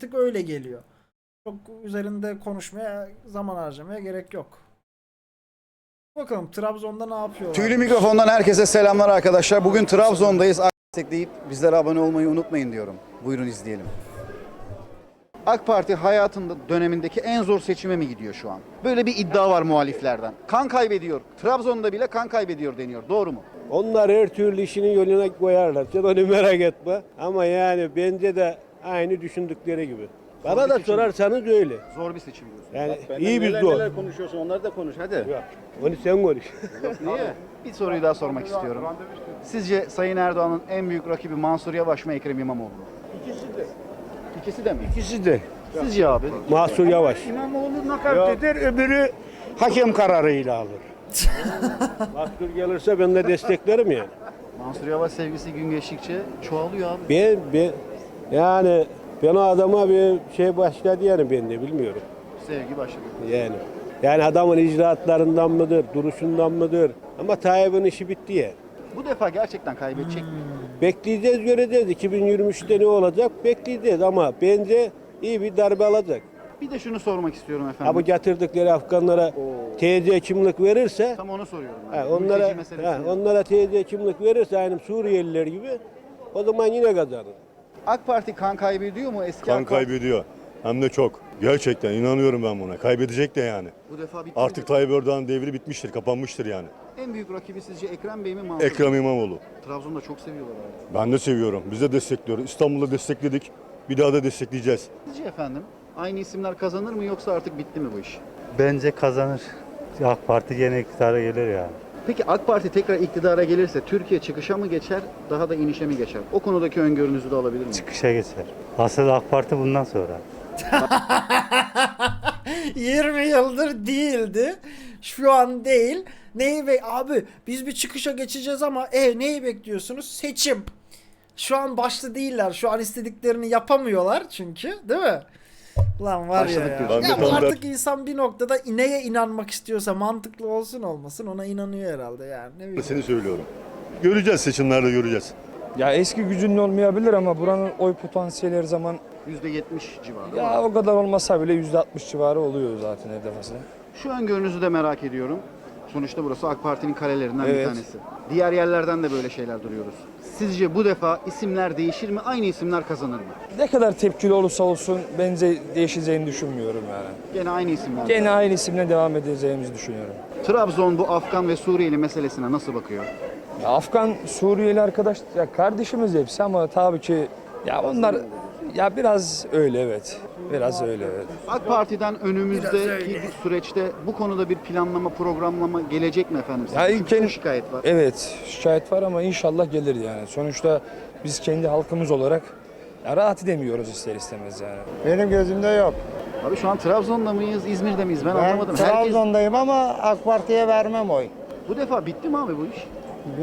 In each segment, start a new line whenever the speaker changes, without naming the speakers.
Tık öyle geliyor. Çok üzerinde konuşmaya, zaman harcamaya gerek yok. Bakalım Trabzon'da ne yapıyorlar?
Tüylü mikrofondan herkese selamlar arkadaşlar. Bugün Trabzon'dayız. Destekleyip bizlere abone olmayı unutmayın diyorum. Buyurun izleyelim. AK Parti hayatında dönemindeki en zor seçime mi gidiyor şu an? Böyle bir iddia var muhaliflerden. Kan kaybediyor. Trabzon'da bile kan kaybediyor deniyor. Doğru mu?
Onlar her türlü işini yoluna koyarlar. Sen onu merak etme. Ama yani bence de aynı düşündükleri gibi. Bana da
seçim.
sorarsanız öyle.
Zor bir seçim diyorsun.
Yani iyi bir zor.
Neler konuşuyorsun onları da konuş hadi.
Yok, Onu sen konuş.
Niye? Bir soruyu daha sormak istiyorum. Sizce Sayın Erdoğan'ın en büyük rakibi Mansur Yavaş mı Ekrem İmamoğlu mu? İkisi de. İkisi de mi?
İkisi de.
Sizce abi?
Mahsur Yavaş.
İmamoğlu nakavt eder öbürü hakem kararıyla alır.
Mahsur gelirse ben de desteklerim yani.
Mansur Yavaş sevgisi gün geçtikçe çoğalıyor abi.
Ben, ben yani ben o adama bir şey başladı yani ben de bilmiyorum.
Sevgi başladı.
Yani. Yani adamın icraatlarından mıdır, duruşundan mıdır? Ama Tayyip'in işi bitti ya.
Bu defa gerçekten kaybedecek mi?
Bekleyeceğiz göreceğiz. 2023'te ne olacak bekleyeceğiz ama bence iyi bir darbe alacak.
Bir de şunu sormak istiyorum
Ha
efendim.
bu getirdikleri Afganlara TC kimlik verirse
Tam onu soruyorum.
ha,
Mülteci
onlara ha, onlara TC kimlik verirse aynı Suriyeliler gibi o zaman yine kazanır.
AK Parti kan kaybediyor mu? Eski
Kan
AK Parti-
kaybediyor. Hem de çok. Gerçekten inanıyorum ben buna. Kaybedecek de yani.
Bu defa bitti.
Artık Tayyip Erdoğan devri bitmiştir, kapanmıştır yani.
En büyük rakibi sizce Ekrem Bey mi Mansur Bey?
Ekrem İmamoğlu.
Trabzon'da çok seviyorlar abi.
Ben de seviyorum. Biz de destekliyoruz. İstanbul'da destekledik. Bir daha da destekleyeceğiz.
Sizce efendim aynı isimler kazanır mı yoksa artık bitti mi bu iş?
Bence kazanır. AK Parti yine iktidara gelir yani.
Peki AK Parti tekrar iktidara gelirse Türkiye çıkışa mı geçer, daha da inişe mi geçer? O konudaki öngörünüzü de alabilir miyim?
Çıkışa geçer. Asıl AK Parti bundan sonra.
20 yıldır değildi. Şu an değil. Neyi be abi biz bir çıkışa geçeceğiz ama e neyi bekliyorsunuz? Seçim. Şu an başta değiller. Şu an istediklerini yapamıyorlar çünkü, değil mi? Lan var
Başladık
ya. ya.
diyorsun.
Ya artık insan bir noktada neye inanmak istiyorsa mantıklı olsun olmasın ona inanıyor herhalde yani. Ne bileyim.
Seni söylüyorum. Göreceğiz seçimlerde göreceğiz.
Ya eski gücünün olmayabilir ama buranın oy potansiyeli her zaman
%70 civarı.
ya o kadar olmasa bile %60 civarı oluyor zaten her defasında.
Şu öngörünüzü de merak ediyorum. Sonuçta burası AK Parti'nin kalelerinden bir
Evet.
tanesi. Diğer yerlerden de böyle şeyler duyuyoruz. Sizce bu defa isimler değişir mi? Aynı isimler kazanır mı?
Ne kadar tepkili olursa olsun bence değişeceğini düşünmüyorum yani.
Gene aynı isimler.
Gene aynı isimle devam edeceğimizi düşünüyorum.
Trabzon bu Afgan ve Suriyeli meselesine nasıl bakıyor?
Ya Afgan, Suriyeli arkadaş ya kardeşimiz hepsi ama tabii ki ya onlar ya biraz öyle evet. Biraz öyle evet.
AK Parti'den önümüzdeki bir süreçte bu konuda bir planlama, programlama gelecek mi efendim?
Ya
Çünkü çok şikayet var.
Evet şikayet var ama inşallah gelir yani. Sonuçta biz kendi halkımız olarak ya rahat edemiyoruz ister istemez yani.
Benim gözümde yok.
Abi şu an Trabzon'da mıyız, İzmir'de miyiz? Ben,
Ben
anlamadım. Herkes
Trabzon'dayım ama AK Parti'ye vermem oy.
bu defa bitti mi abi bu iş?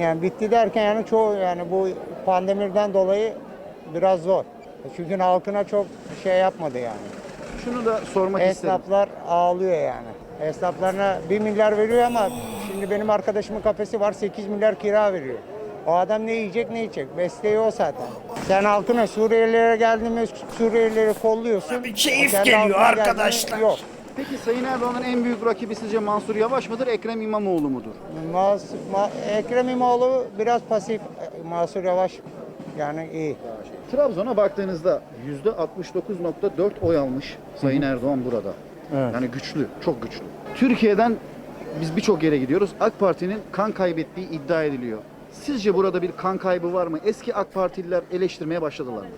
Yani bitti derken yani çoğu yani bu pandemiden dolayı biraz zor. Çünkü halkına çok şey yapmadı yani.
Şunu da sormak isterim.
Esnaflar ağlıyor yani. Esnaflarına 1 milyar veriyor ama şimdi benim arkadaşımın kafesi var 8 milyar kira veriyor. O adam ne yiyecek ne içecek. Mesleği o zaten. Sen halkına Suriyelilere geldin mi Suriyelileri kolluyorsun.
Bir keyif
Kendi
geliyor
halkına
arkadaşlar.
Yok.
Peki Sayın Erdoğan'ın en büyük rakibi sizce Mansur Yavaş mıdır, Ekrem İmamoğlu mudur?
Mas, Ma- Ekrem İmamoğlu biraz pasif. Mahsur Yavaş yani iyi.
Trabzon'a baktığınızda %69.4 oy almış Sayın Erdoğan burada. Yani güçlü, çok güçlü. Türkiye'den biz birçok yere gidiyoruz. AK Parti'nin kan kaybettiği iddia ediliyor. Sizce burada bir kan kaybı var mı? Eski AK Partililer eleştirmeye başladılar mı?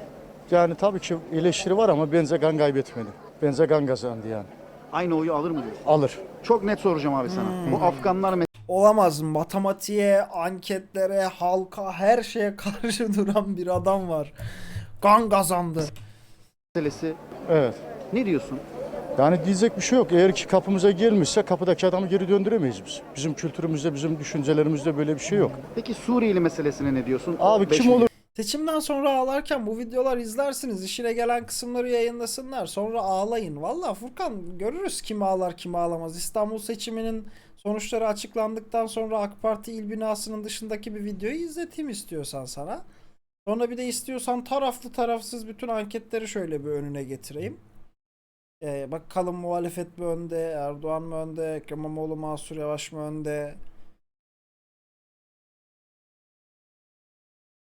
Yani tabii ki eleştiri var ama bence kan kaybetmedi. Bence kan kazandı yani.
Aynı oyu alır mı diyorsun?
Alır.
Çok net soracağım abi sana. Bu Afganlar
Olamaz. Matematiğe, anketlere, halka, her şeye karşı duran bir adam var. Kan kazandı.
meselesi
Evet.
ne diyorsun?
Yani diyecek bir şey yok. Eğer ki kapımıza gelmişse kapıdaki adamı geri döndüremeyiz biz. Bizim kültürümüzde, bizim düşüncelerimizde böyle bir şey yok.
Peki Suriyeli meselesine ne diyorsun?
Abi
beş
kim olur
Seçimden sonra ağlarken bu videolar izlersiniz. İşine gelen kısımları yayınlasınlar. Sonra ağlayın. Valla Furkan görürüz kim ağlar kim ağlamaz. İstanbul seçiminin sonuçları açıklandıktan sonra AK Parti il binasının dışındaki bir videoyu izleteyim istiyorsan sana. Sonra bir de istiyorsan taraflı tarafsız bütün anketleri şöyle bir önüne getireyim. Ee, bakalım muhalefet mi önde, Erdoğan mı önde, Ekrem İmamoğlu, Mansur Yavaş mı önde?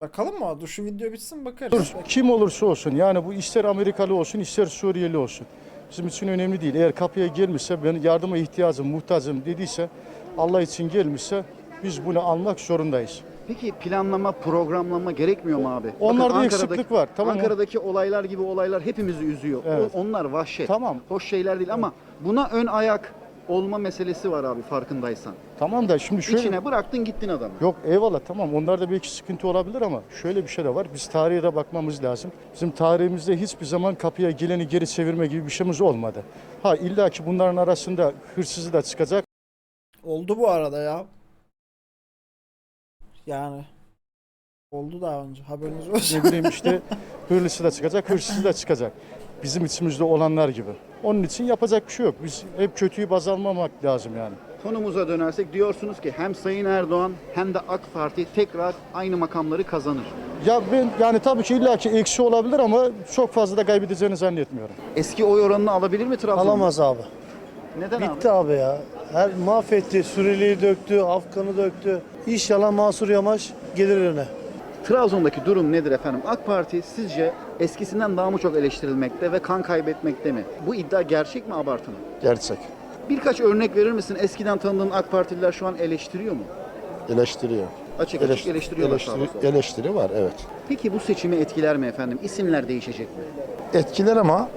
Bakalım mı? Dur şu video bitsin bakarız.
Olur, Kim olursa olsun yani bu ister Amerikalı olsun ister Suriyeli olsun. Bizim için önemli değil. Eğer kapıya gelmişse ben yardıma ihtiyacım, muhtacım dediyse Allah için gelmişse biz bunu almak zorundayız.
Peki planlama, programlama gerekmiyor mu abi?
Onlarda
Bakın
eksiklik var, tamam mı?
Ankara'daki olaylar gibi olaylar hepimizi üzüyor. O-
Evet.
onlar vahşet.
Tamam.
Hoş şeyler değil ama buna ön ayak olma meselesi var abi farkındaysan.
Tamam da şimdi şöyle...
İçine bıraktın gittin adamı.
Yok eyvallah tamam onlarda belki sıkıntı olabilir ama şöyle bir şey de var. Biz tarihe de bakmamız lazım. Bizim tarihimizde hiçbir zaman kapıya geleni geri çevirme gibi bir şeyimiz olmadı. Ha illa ki bunların arasında hırsızı da çıkacak.
Oldu bu arada ya. Yani. Oldu daha önce. Haberiniz olsun.
Ne bileyim işte hırlısı da çıkacak, hırsızı da çıkacak. Bizim içimizde olanlar gibi. Onun için yapacak bir şey yok. Biz hep kötüyü baz almamak lazım yani.
Konumuza dönersek diyorsunuz ki hem Sayın Erdoğan hem de AK Parti tekrar aynı makamları kazanır.
Ya ben yani tabii ki illa ki eksi olabilir ama çok fazla da kaybedeceğini zannetmiyorum.
Eski oy oranını alabilir mi Trabzon?
Alamaz abi.
Neden
Bitti
abi?
abi ya. Her mahvetti. Suriyeli'yi döktü, Afgan'ı döktü. İnşallah Mansur Yamaç gelir öne.
Trabzon'daki durum nedir efendim? AK Parti sizce eskisinden daha mı çok eleştirilmekte ve kan kaybetmekte mi? Bu iddia gerçek mi abartı mı?
Gerçek.
Birkaç örnek verir misin? Eskiden tanıdığın AK Partililer şu an eleştiriyor mu?
Eleştiriyor.
Açık açık eleştiriyorlar
eleştiri, eleştiri var evet.
Peki bu seçimi etkiler mi efendim? İsimler değişecek mi?
Etkiler ama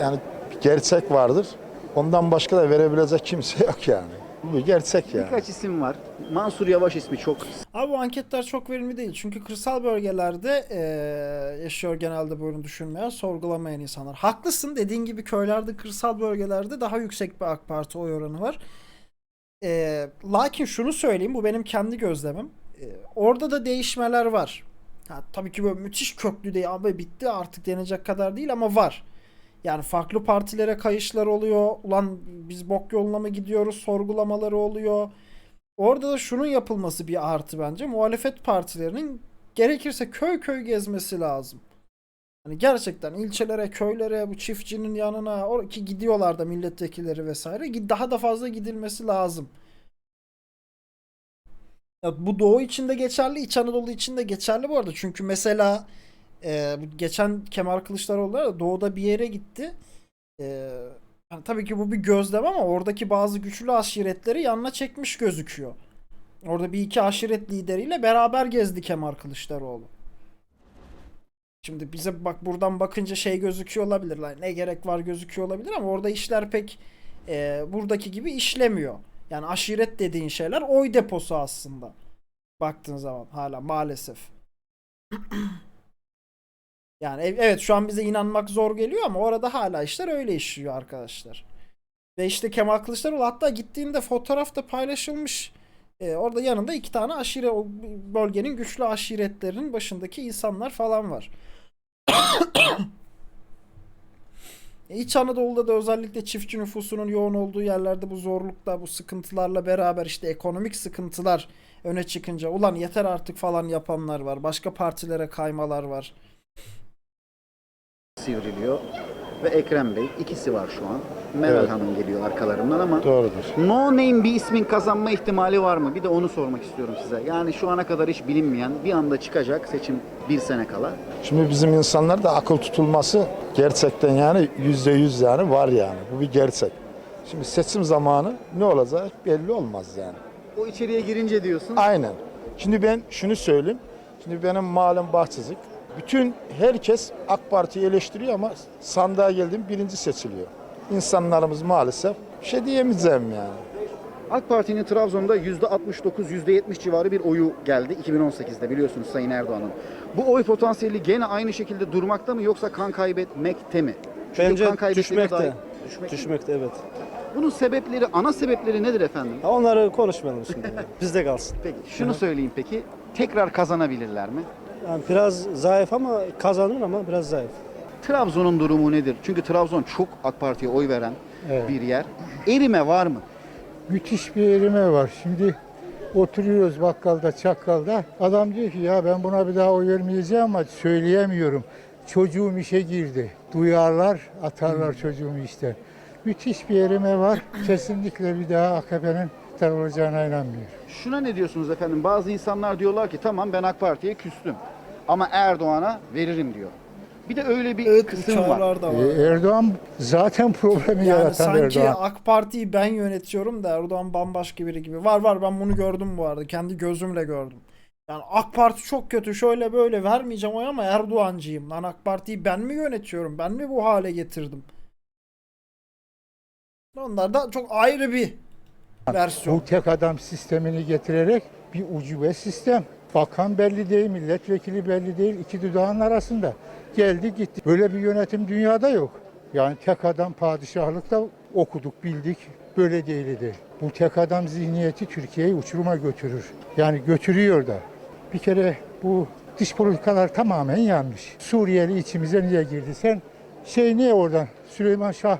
yani gerçek vardır. Ondan başka da verebilecek kimse yok yani. Bu gerçek yani.
Birkaç isim var. Mansur Yavaş ismi çok
Abi bu anketler çok verimli değil. Çünkü kırsal bölgelerde eee, yaşıyor genelde böyle düşünmeyen, sorgulamayan insanlar. Haklısın dediğin gibi köylerde, kırsal bölgelerde daha yüksek bir AK Parti oy oranı var. Eee, lakin şunu söyleyeyim, bu benim kendi gözlemim. Eee, orada da değişmeler var. Ha, tabii ki böyle müthiş köklü değil, abi bitti artık denecek kadar değil ama var. Yani farklı partilere kayışlar oluyor. Ulan biz bok yoluna mı gidiyoruz sorgulamaları oluyor. Orada da şunun yapılması bir artı bence. Muhalefet partilerinin gerekirse köy köy gezmesi lazım. Hani gerçekten ilçelere, köylere, bu çiftçinin yanına or- ki gidiyorlar da milletvekilleri vesaire. Daha da fazla gidilmesi lazım. Ya bu Doğu için de geçerli, İç Anadolu için de geçerli bu arada. Çünkü mesela e, geçen Kemal Kılıçdaroğlu da Doğu'da bir yere gitti. E, yani tabii ki bu bir gözlem ama oradaki bazı güçlü aşiretleri yanına çekmiş gözüküyor. Orada bir iki aşiret lideriyle beraber gezdi Kemal Kılıçdaroğlu. Şimdi bize bak buradan bakınca şey gözüküyor olabilir. Lan ne gerek var gözüküyor olabilir ama orada işler pek e, buradaki gibi işlemiyor. Yani aşiret dediğin şeyler oy deposu aslında. Baktığın zaman hala maalesef. Yani ev- evet şu an bize inanmak zor geliyor ama orada hala işler öyle işliyor arkadaşlar. Ve işte Kemal Kılıçdaroğlu hatta gittiğinde fotoğrafta paylaşılmış. Ee, orada yanında iki tane aşire o bölgenin güçlü aşiretlerinin başındaki insanlar falan var. E, İç Anadolu'da da özellikle çiftçi nüfusunun yoğun olduğu yerlerde bu zorlukla, bu sıkıntılarla beraber işte ekonomik sıkıntılar öne çıkınca ulan yeter artık falan yapanlar var. Başka partilere kaymalar var.
Sivriliyor ve Ekrem Bey ikisi var şu an. Meral
Evet.
Hanım geliyor arkalarından ama
Doğrudur.
no name bir ismin kazanma ihtimali var mı? Bir de onu sormak istiyorum size. Yani şu ana kadar hiç bilinmeyen bir anda çıkacak seçim bir sene kala.
Şimdi bizim insanlar da akıl tutulması gerçekten yani yüzde yüz yani var yani. Bu bir gerçek. Şimdi seçim zamanı ne olacak belli olmaz yani.
O içeriye girince diyorsun.
Aynen. Şimdi ben şunu söyleyeyim. Şimdi benim mahallem Bahçezik. Bütün herkes AK Parti'yi eleştiriyor ama sandığa geldiğim birinci seçiliyor. İnsanlarımız maalesef bir şey diyemeyeceğim yani.
AK Parti'nin Trabzon'da %69, %70 civarı bir oyu geldi 2018'de biliyorsunuz Sayın Erdoğan'ın. Bu oy potansiyeli gene aynı şekilde durmakta mı yoksa kan kaybetmekte mi? Çünkü
Bence
kan kaybettiğine
düşmekte.
dair- Düşmekte.
Düşmekte evet.
Bunun sebepleri, ana sebepleri nedir efendim?
Ha, onları konuşmayalım şimdi. Bizde kalsın.
Peki şunu söyleyeyim peki. Tekrar kazanabilirler mi?
Yani biraz zayıf ama kazanır ama biraz zayıf.
Trabzon'un durumu nedir? Çünkü Trabzon çok AK Parti'ye oy veren
Evet.
bir yer. Erime var mı?
Müthiş bir erime var. Şimdi
Oturuyoruz bakkalda, çakkalda. Adam diyor ki ya ben buna bir daha oy vermeyeceğim ama söyleyemiyorum. Çocuğum işe girdi. Duyarlar, atarlar çocuğumu işte. Müthiş bir erime var. Kesinlikle bir daha AKP'nin iktidar olacağına inanmıyorum.
Şuna ne diyorsunuz efendim? Bazı insanlar diyorlar ki tamam ben AK Parti'ye küstüm. Ama Erdoğan'a veririm diyor. Bir de öyle bir
Evet
kısım var.
da var.
Ee, Erdoğan zaten problemi
Yani
yaratan
sanki
Erdoğan.
AK Parti'yi ben yönetiyorum da Erdoğan bambaşka biri gibi. Var var ben bunu gördüm bu arada. Kendi gözümle gördüm. Yani AK Parti çok kötü şöyle böyle vermeyeceğim oy ama Erdoğancıyım. Lan AK Parti'yi ben mi yönetiyorum? Ben mi bu hale getirdim? Onlar da çok ayrı bir versiyon.
Bu tek adam sistemini getirerek bir ucube sistem. Bakan belli değil, milletvekili belli değil, iki dudağın arasında. Geldi gitti. Böyle bir yönetim dünyada yok. Yani tek adam padişahlıkta okuduk, bildik. Böyle değildi. Bu tek adam zihniyeti Türkiye'yi uçuruma götürür. Yani götürüyor da. Bir kere bu dış politikalar tamamen yanlış. Suriyeli içimize niye girdi? Sen şey niye oradan Süleyman Şah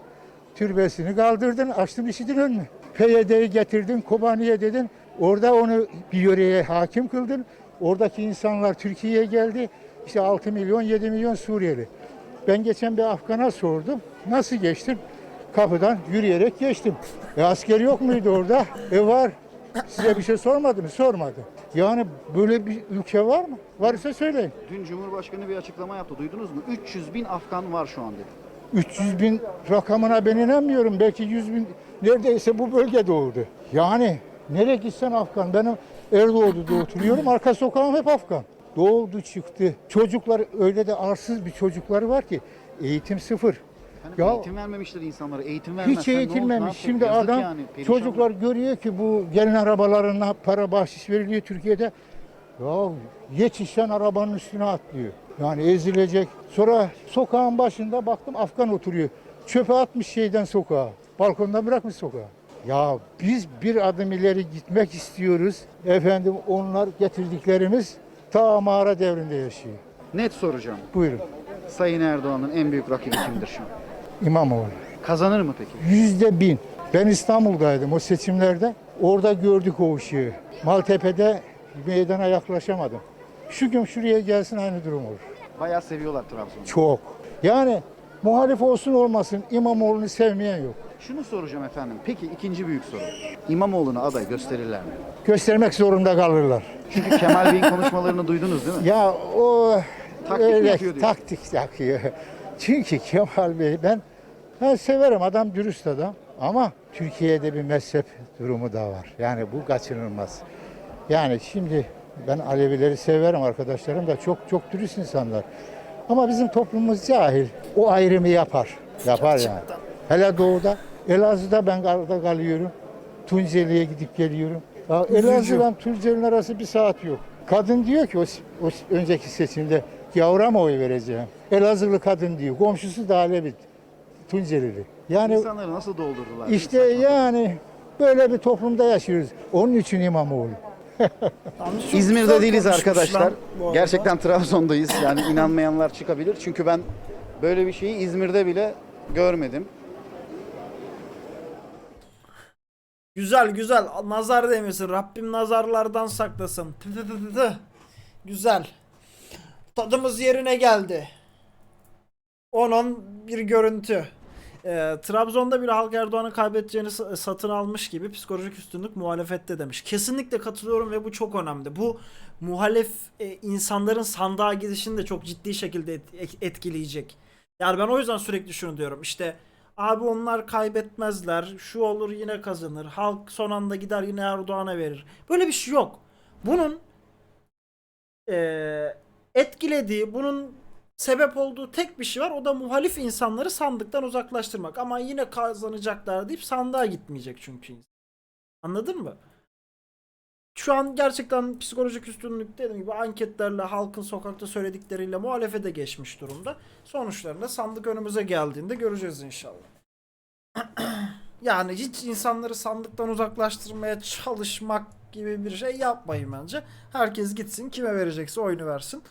türbesini kaldırdın, açtın işidin önüne. PYD'yi getirdin, Kobani'ye dedin. Orada onu bir yöreye hakim kıldın. Oradaki insanlar Türkiye'ye geldi. İşte 6 milyon, 7 milyon Suriyeli. Ben geçen bir Afgan'a sordum. Nasıl geçtin? Kapıdan yürüyerek geçtim. E asker yok muydu orada? E var. Size bir şey sormadı mı? Sormadı. Yani böyle bir ülke var mı? Varsa söyleyin.
Dün Cumhurbaşkanı bir açıklama yaptı. Duydunuz mu? 300 bin Afgan var şu an dedi.
300 bin rakamına ben inanmıyorum. Belki 100 bin neredeyse bu bölgede oldu. Yani nereye gitsen Afgan. Ben Erdoğdu'da oturuyorum. Arka sokağım hep Afgan. Doğdu çıktı. Çocuklar öyle de arsız bir çocukları var ki eğitim sıfır.
Efendim,
Ya-
eğitim vermemişler insanlara. Eğitim vermezsen
Hiç eğitilmemiş. Şimdi
Yazık
adam
yani, perişan.
çocuklar görüyor ki bu gelin arabalarına para bahşiş veriliyor Türkiye'de. Ya yetişen arabanın üstüne atlıyor. Yani ezilecek. Sonra sokağın başında baktım Afgan oturuyor. Çöpe atmış şeyden sokağa. Balkondan bırakmış sokağa. Ya biz bir adım ileri gitmek istiyoruz. Efendim onlar getirdiklerimiz ta mağara devrinde yaşıyor.
Net soracağım.
Buyurun.
Sayın Erdoğan'ın en büyük rakibi kimdir şu an?
İmamoğlu.
Kazanır mı peki?
Yüzde bin. Ben İstanbul'daydım o seçimlerde. Orada gördük o ışığı. Maltepe'de meydana yaklaşamadım. Şu gün şuraya gelsin aynı durum olur.
Bayağı seviyorlar Trabzon'u.
Çok. Yani muhalif olsun olmasın İmamoğlu'nu sevmeyen yok.
Şunu soracağım efendim. Peki ikinci büyük soru. İmamoğlu'na aday gösterirler mi?
Göstermek zorunda kalırlar.
Çünkü Kemal Bey'in konuşmalarını duydunuz değil mi?
Ya o
Taktik
öyle
yapıyor diyor?
taktik yapıyor. Çünkü Kemal Bey ben, ben severim adam dürüst adam ama Türkiye'de bir mezhep durumu da var. Yani bu kaçınılmaz. Yani şimdi ben Alevileri severim arkadaşlarım da çok çok dürüst insanlar. Ama bizim toplumumuz cahil. O ayrımı yapar. Yapar yani. Hele doğuda. Elazığ'da ben arada kalıyorum. Tunceli'ye gidip geliyorum. Ya Elazığ'dan Tunceli'nin arası bir saat yok. Kadın diyor ki o, o önceki seçimde yavra mı oy vereceğim? Elazığlı kadın diyor. Komşusu da Alevi. Tuncelili. Yani
İnsanları nasıl doldurdular?
işte yani böyle bir toplumda yaşıyoruz. Onun için İmamoğlu.
İzmir'de değiliz arkadaşlar. Gerçekten Trabzon'dayız. Yani inanmayanlar çıkabilir. Çünkü ben böyle bir şeyi İzmir'de bile görmedim.
Güzel güzel. Nazar değmesin. Rabbim nazarlardan saklasın. Tı tı tı tı tı. Güzel. Tadımız yerine geldi. Onun bir görüntü. Ee, Trabzon'da bir halk Erdoğan'ın kaybedeceğini sa- satın almış gibi psikolojik üstünlük muhalefette demiş. Kesinlikle katılıyorum ve bu çok önemli. Bu muhalef e, insanların sandığa gidişini de çok ciddi şekilde et- etkileyecek. Yani ben o yüzden sürekli şunu diyorum. İşte abi onlar kaybetmezler. Şu olur yine kazanır. Halk son anda gider yine Erdoğan'a verir. Böyle bir şey yok. Bunun eee, etkilediği, bunun sebep olduğu tek bir şey var. O da muhalif insanları sandıktan uzaklaştırmak. Ama yine kazanacaklar deyip sandığa gitmeyecek çünkü. Anladın mı? Şu an gerçekten psikolojik üstünlük dediğim gibi anketlerle, halkın sokakta söyledikleriyle muhalefete geçmiş durumda. Sonuçlarında sandık önümüze geldiğinde göreceğiz inşallah. yani hiç insanları sandıktan uzaklaştırmaya çalışmak gibi bir şey yapmayın bence. Herkes gitsin kime verecekse oyunu versin.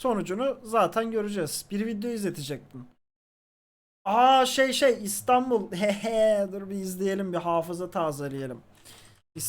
Sonucunu zaten göreceğiz. Bir video izletecektim. Aa şey şey İstanbul. Hehe dur bir izleyelim bir hafıza tazeleyelim.